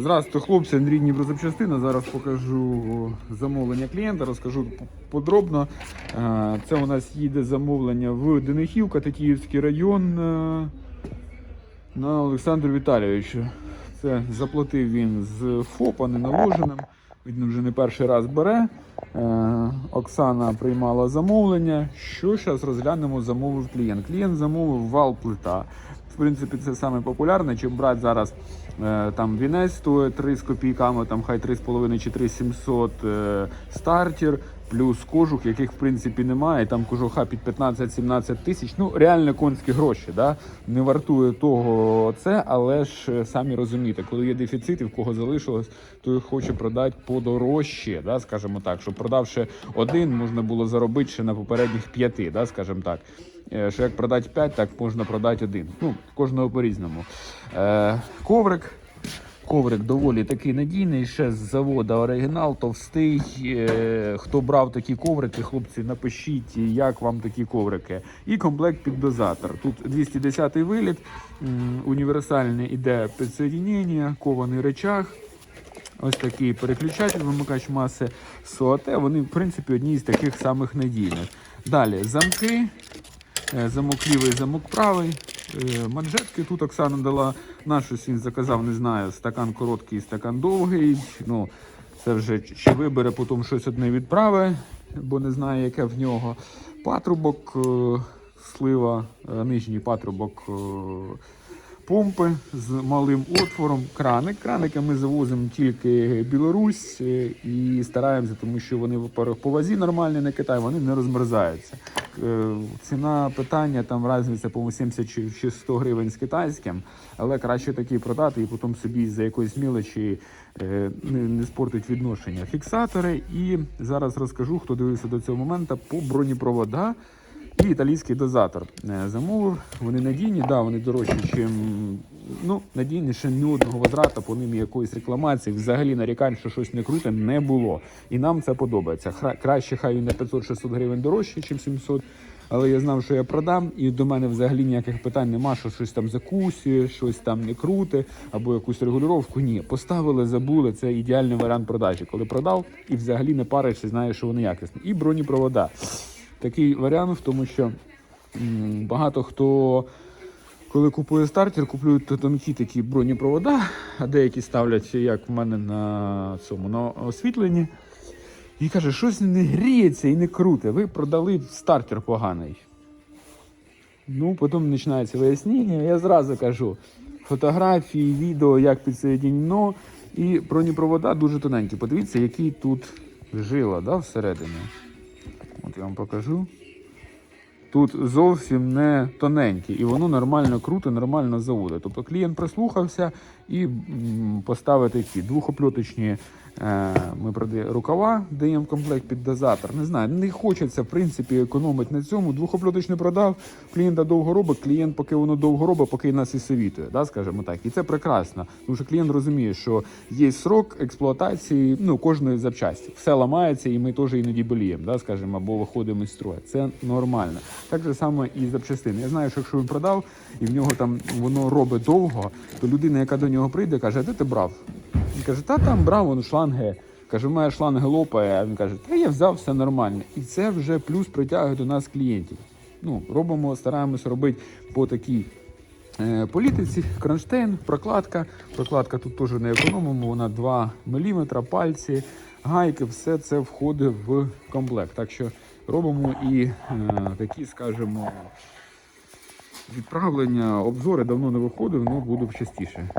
Здравствуйте, хлопці, Андрій Дніпрозапчастина. Зараз покажу замовлення клієнта, розкажу подробно. Е, Це у нас їде замовлення в Денихівка, Тетіївський район е, на Олександру Віталійовичу. Це заплатив він з ФОПа неналоженим. Він вже не перший раз бере. Е, Оксана приймала замовлення. Що зараз розглянемо, замовив клієнт. Клієнт замовив вал плита. В принципі, це саме популярне. Чим брати зараз е, там вінець стоїть 3 з копійками, там хай 3,5 чи 3,700 е, стартер, плюс кожух, яких в принципі немає. Там кожуха під 15-17 тисяч. Ну, реально конські гроші. Да? Не вартує того це, але ж е, самі розумієте, коли є дефіцит і в кого залишилось, той хоче продати подорожче, да? скажімо так, щоб продавши один, можна було заробити ще на попередніх п'яти, да? скажімо так. Е, Що як продати 5, так можна продати один. Ну, кожного по-різному. Е, коврик. Коврик доволі такий надійний, ще з заводу оригінал, товстий. Е, хто брав такі коврики, хлопці, напишіть, як вам такі коврики. І комплект під дозатор. Тут 210 виліт, універсальне іде підсоєднення, кований речах. Ось такий переключатель, вимикач маси СОАТ. Вони, в принципі, одні з таких самих надійних. Далі замки, Е, замок лівий, замок правий. Е, Манжетки тут Оксана дала на щось він заказав, не знаю, стакан короткий, стакан довгий. Ну, це вже чи вибере, потім щось одне відправи, бо не знає, яке в нього. Патрубок, е, слива, е, нижній патрубок помпи з малим отвором, краник. Краники ми завозимо тільки Білорусь і стараємося, тому що вони по вазі нормальні на Китай, вони не розмерзаються. Е, Ціна питання там різниця по 70 чи- чи 100 гривень з китайським, але краще такий продати і потім собі за якоїсь мілочі е, не, не спортить відношення. Фіксатори і зараз розкажу, хто дивився до цього моменту по бронепровода. І італійський дозатор е, замовив. Вони надійні, да, вони дорожчі, ніж ну, надійніше ні одного возврата, по ним якоїсь рекламації. Взагалі нарікань, що щось не круте, не було. І нам це подобається. Хра- краще хай він на 500-600 гривень дорожче, ніж 700. Але я знав, що я продам, і до мене взагалі ніяких питань нема, що щось там закусює, щось там не круте, або якусь регулювання. Ні, поставили, забули. Це ідеальний варіант продажі. Коли продав і взагалі не паришся, знаєш, що вони якісні. І бронепровода такий варіант тому, що багато хто, коли купує стартер, купують тонкі такі бронепровода, а деякі ставлять, як в мене на цьому на освітленні. І каже, щось не гріється і не круте. Ви продали стартер поганий. Ну, потім починається вияснення. Я зразу кажу: фотографії, відео, як підсоєднено. І бронепровода дуже тоненькі. Подивіться, який тут жила да, всередині. Я вам покажу. Тут зовсім не тоненькі, і воно нормально круто, нормально заводить. Тобто клієнт прислухався і м, поставив такі двохопльоточні ми продаємо рукава, даємо комплект під дозатор. Не знаю, не хочеться в принципі економити на цьому. Двохопльоточний продав, клієнта довго робить, клієнт, поки воно довго робить, поки нас і совітує, да, скажімо так. І це прекрасно. Тому що клієнт розуміє, що є срок експлуатації ну, кожної запчасті. Все ламається, і ми теж іноді боліємо, да, скажімо, або виходимо з строю. Це нормально. Так же саме і запчастини. Я знаю, що якщо він продав і в нього там воно робить довго, то людина, яка до нього прийде, каже, де ти брав? Він каже, та там брав воно шланги. Каже, в мене шланги лопає. А він каже, та я взяв все нормально. І це вже плюс притягує до нас клієнтів. Ну, робимо, стараємося робити по такій е, політиці. Кронштейн, прокладка. Прокладка тут теж не економимо, вона 2 мм, пальці, гайки, все це входить в комплект. Так що робимо і е, такі, скажімо, відправлення, обзори давно не виходив, але буду частіше.